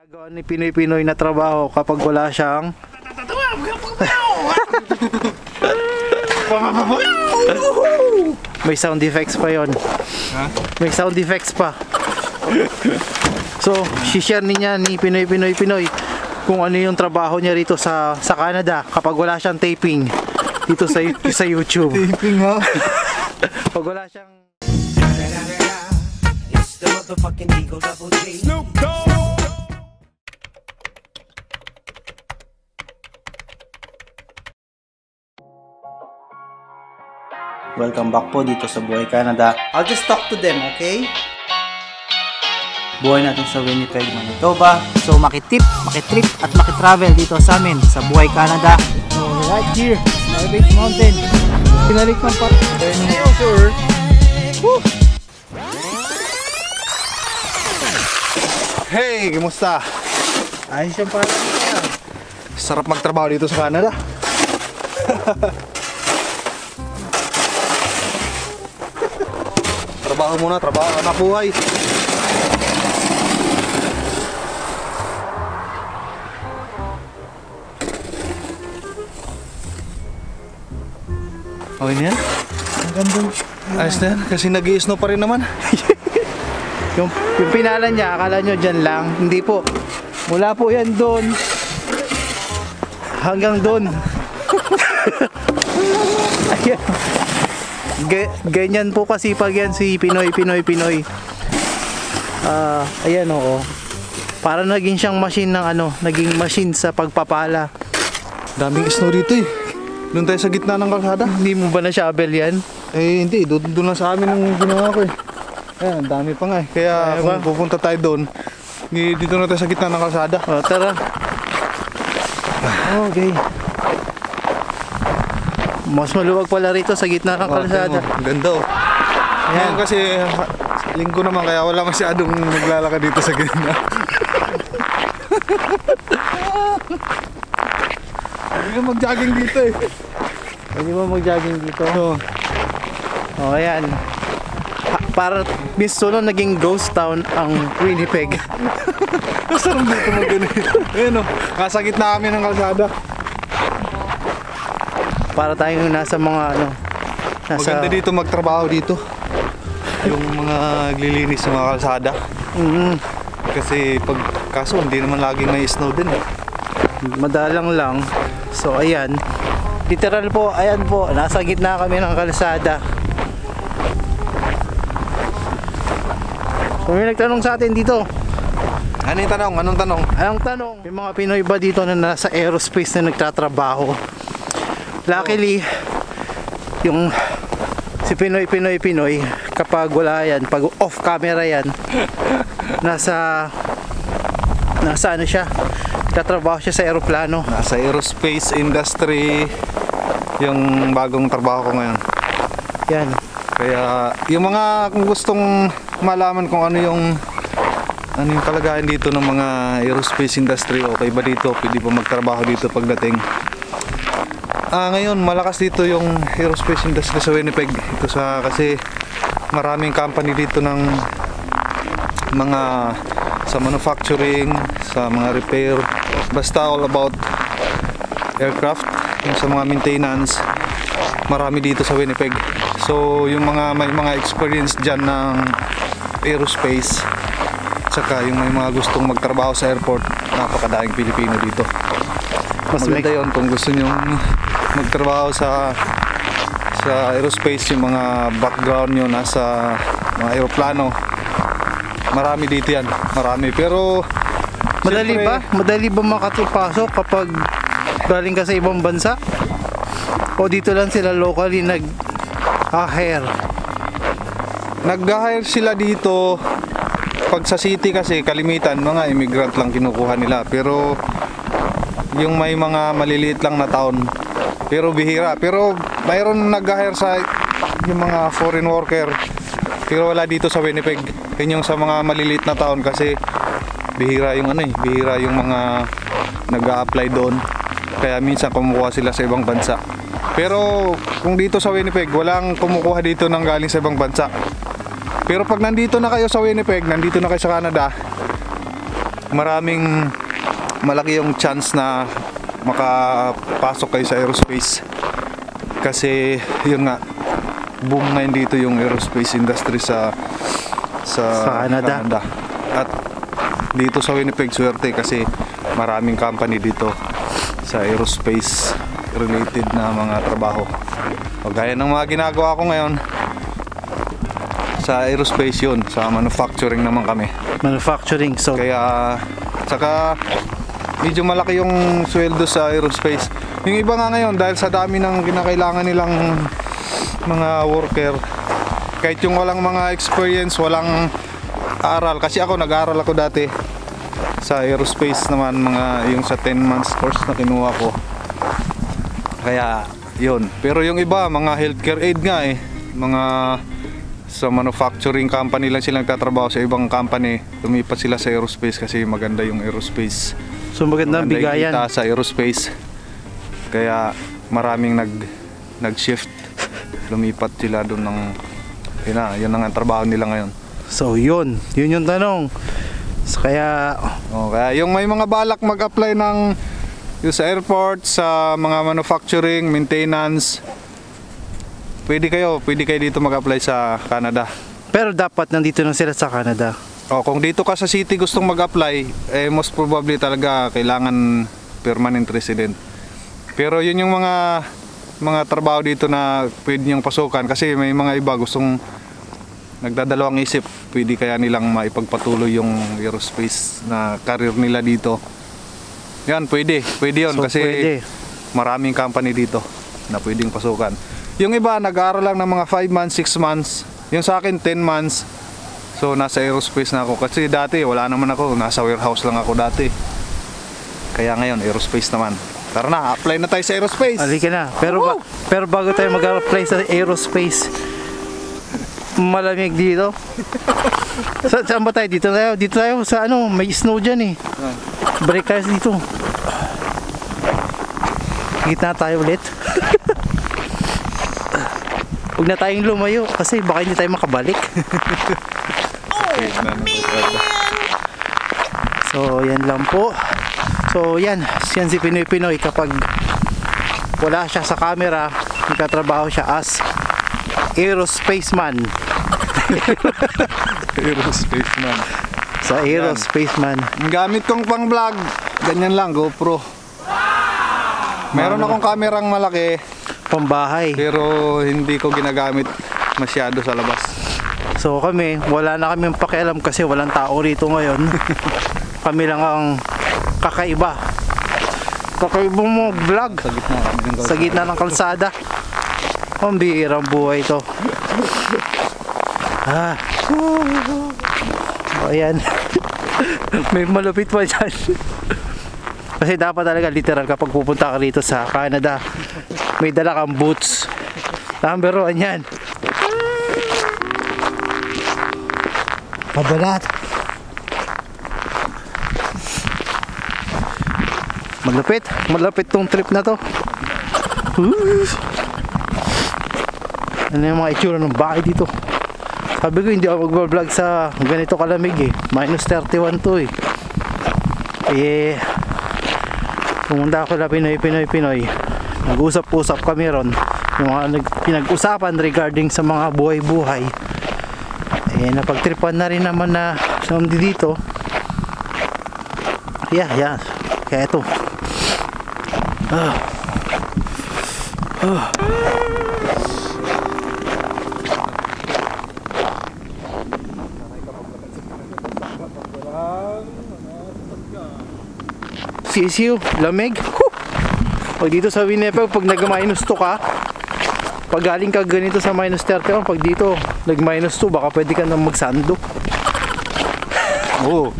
Ginagawa ni Pinoy-Pinoy na trabaho kapag wala siyang May sound effects pa yon. May sound effects pa. So, share niya ni Pinoy Pinoy Pinoy kung ano yung trabaho niya rito sa sa Canada kapag wala siyang taping dito sa sa YouTube. Taping ha. Pag wala siyang It's the motherfucking Eagle Double G. Welcome back po dito sa Buhay Canada. I'll just talk to them, okay? Buhay natin sa Winnipeg, Manitoba. So makitip, makitrip at makitravel dito sa amin sa Buhay Canada. So right here, Garbage Mountain. Pinalik ng part. Turning over. Woo! Hey, kumusta? Ayos yung parang Sarap magtrabaho dito sa Canada. trabaho muna, trabaho, anak buhay. Okay na? Ang ganda. Ayos na yan, kasi nag snow pa rin naman. Yung, yung pinalan niya, akala nyo dyan lang. Hindi po. Mula po yan doon. Hanggang doon. Ayan. Ga- ganyan po kasi pag yan si Pinoy, Pinoy, Pinoy. Ah, ayan oo. Para naging siyang machine ng ano, naging machine sa pagpapala. Daming snow dito eh. Doon tayo sa gitna ng kalsada. Hindi mo ba na shovel yan? Eh hindi, doon, doon lang sa amin ang ginawa ko eh. Ayan, dami pa nga eh. Kaya Kaya kung ba? pupunta tayo doon, di- dito na tayo sa gitna ng kalsada. O, tara. Okay. Mas maluwag pala rito sa gitna ng kalsada. Oh, ang ganda oh. Ngayon kasi linggo naman kaya wala masyadong naglalakad dito sa gitna. Hindi ka mag-jogging dito eh. Pwede mo mag-jogging dito. Oh, O, ayan. Ha- para misto naging ghost town ang Winnipeg. masarap dito mag Ayun oh, nasa gitna kami ng kalsada. Para tayong nasa mga ano, nasa... Maganda dito magtrabaho dito. Yung mga naglilinis ng mga kalsada. Mhm. Kasi pag kaso hindi naman laging may snow din eh. madalang lang. So, ayan. Literal po, ayan po, nasa gitna kami ng kalsada. So, may nagtanong sa atin dito. Ano yung tanong? Anong tanong? Anong tanong? May mga Pinoy ba dito na nasa aerospace na nagtatrabaho? Luckily, yung si Pinoy, Pinoy, Pinoy, kapag wala yan, pag off camera yan, nasa, nasa ano siya, nagtatrabaho siya sa aeroplano. Nasa aerospace industry yung bagong trabaho ko ngayon. Yan. Kaya yung mga kung gustong malaman kung ano yung ano yung kalagayan dito ng mga aerospace industry okay ba dito pwede ba magtrabaho dito pagdating ah ngayon malakas dito yung aerospace industry sa Winnipeg. Ito sa kasi maraming company dito ng mga sa manufacturing sa mga repair. Basta all about aircraft yung sa mga maintenance marami dito sa Winnipeg. So yung mga may mga experience dyan ng aerospace tsaka yung may mga gustong magtrabaho sa airport napakadaing Pilipino dito. Mas maganda yun kung gusto nyo magtrabaho sa sa aerospace yung mga background nyo nasa mga aeroplano marami dito yan marami pero madali siyempre, ba? Madali ba makatupasok kapag galing ka sa ibang bansa? O dito lang sila locally nag ah-hair? Nag-hire sila dito pag sa city kasi kalimitan mga immigrant lang kinukuha nila pero yung may mga maliliit lang na town pero bihira. Pero mayroon nag-hire sa yung mga foreign worker. Pero wala dito sa Winnipeg. Yun yung sa mga maliliit na town kasi bihira yung ano eh bihira yung mga nag-a-apply doon. Kaya minsan kumukuha sila sa ibang bansa. Pero kung dito sa Winnipeg walang kumukuha dito ng galing sa ibang bansa. Pero pag nandito na kayo sa Winnipeg, nandito na kayo sa Canada, maraming malaki yung chance na makapasok kayo sa aerospace. Kasi yun nga, boom ngayon dito yung aerospace industry sa sa, Sa Canada. At dito sa Winnipeg, swerte kasi maraming company dito sa aerospace related na mga trabaho. O gaya ng mga ginagawa ko ngayon, sa aerospace yun, sa manufacturing naman kami. Manufacturing. So, Kaya, saka medyo malaki yung sweldo sa aerospace. Yung iba nga ngayon, dahil sa dami ng kinakailangan nilang mga worker, kahit yung walang mga experience, walang aral. Kasi ako, nag-aral ako dati sa aerospace naman, mga yung sa 10 months course na kinuha ko. Kaya, yun. Pero yung iba, mga healthcare aid nga eh. Mga sa manufacturing company lang silang tatrabaho sa ibang company. Lumipat sila sa aerospace kasi maganda yung aerospace. So magandang Maganda bigayan. kita sa aerospace. Kaya maraming nag nag-shift. Lumipat sila doon ng yun na, yun ang trabaho nila ngayon. So, yun. Yun yung tanong. So, kaya, Oh, kaya yung may mga balak mag-apply ng yung sa airport, sa mga manufacturing, maintenance, pwede kayo, pwede kayo dito mag-apply sa Canada. pero dapat nandito na sila sa Canada. Oh, kung dito ka sa city gustong mag-apply, eh most probably talaga kailangan permanent resident. Pero yun yung mga mga trabaho dito na pwede niyong pasukan kasi may mga iba gustong nagdadalawang isip, pwede kaya nilang maipagpatuloy yung aerospace na career nila dito. Yan, pwede. Pwede yun So, kasi pwede. maraming company dito na pwedeng pasukan. Yung iba, nag-aaral lang ng mga 5 months, 6 months. Yung sa akin, 10 months. So, nasa aerospace na ako. Kasi dati, wala naman ako. Nasa warehouse lang ako dati. Kaya ngayon, aerospace naman. Tara na, apply na tayo sa aerospace. Halika na. Pero, ba, pero bago tayo mag-apply sa aerospace, malamig dito. Sa, saan ba tayo? Dito tayo. Dito tayo sa ano, may snow dyan eh. Balik tayo dito. Gitna tayo ulit. Huwag na tayong lumayo kasi baka hindi tayo makabalik. So, yan lang po. So, yan. Yan si Pinoy Pinoy kapag wala siya sa camera, nagtatrabaho siya as aerospace man. aerospace man. Sa aerospace man. Ang gamit kong pang vlog, ganyan lang, GoPro. Meron akong kamerang malaki, Pambahay. pero hindi ko ginagamit masyado sa labas. So kami, wala na kaming pakialam kasi walang tao rito ngayon. kami lang ang kakaiba. Kakaiba mo vlog Sa gitna sa gitna ng kalsada. Ang bihirang buhay to. Ah. O ayan. May malupit pa dyan. Kasi dapat talaga literal kapag pupunta ka rito sa Canada, may dala kang boots. Number one yan. Pabalat. Malupit. Malupit tong trip na to. Woo! Ano yung mga itsura ng bahay dito? Sabi ko hindi ako mag-vlog sa ganito kalamig eh. Minus 31 to eh. Eh, pumunta ako na Pinoy, Pinoy, Pinoy. Nag-usap-usap kami ron. Yung mga nag- pinag-usapan regarding sa mga buhay-buhay. Eh, napagtripan na rin naman na sa dito. Yeah, yeah. Kaya ito. Ah. Ah. Sisiw, lamig. Whew. Pag dito sa Winnipeg, pag nag-minus 2 ka, pag galing ka ganito sa minus 31, pag dito nag-minus 2, baka pwede ka nang magsando. Oo.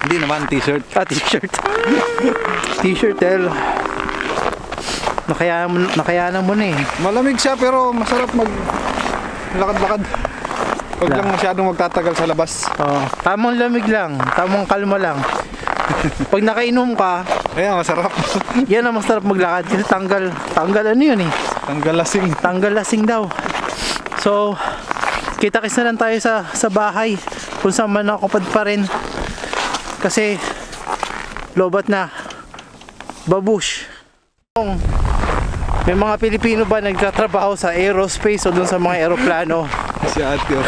Hindi naman, t-shirt. Ah, t-shirt. t-shirt, El. Nakaya, nakayanan mo na eh. Malamig siya pero masarap mag lakad-lakad. Huwag La- lang masyadong magtatagal sa labas. Oh, tamang lamig lang, tamang kalma lang. Pag nakainom ka, Kaya masarap. yan ang masarap maglakad kasi tanggal, tanggal ano yun eh. Tanggal lasing. Tanggal lasing daw. So, kita-kits na lang tayo sa, sa bahay kung saan man nakapad pa rin. Kasi Lobat na. Babush. May mga Pilipino ba nagtatrabaho sa aerospace o dun sa mga aeroplano? Si ate oh.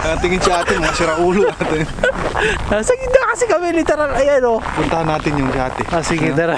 Ah, tingin si ate, mga siraulo ate. Nasa gitna kasi kami literal. Ayan o. Puntahan natin yung si ate. Ah, sige, tara.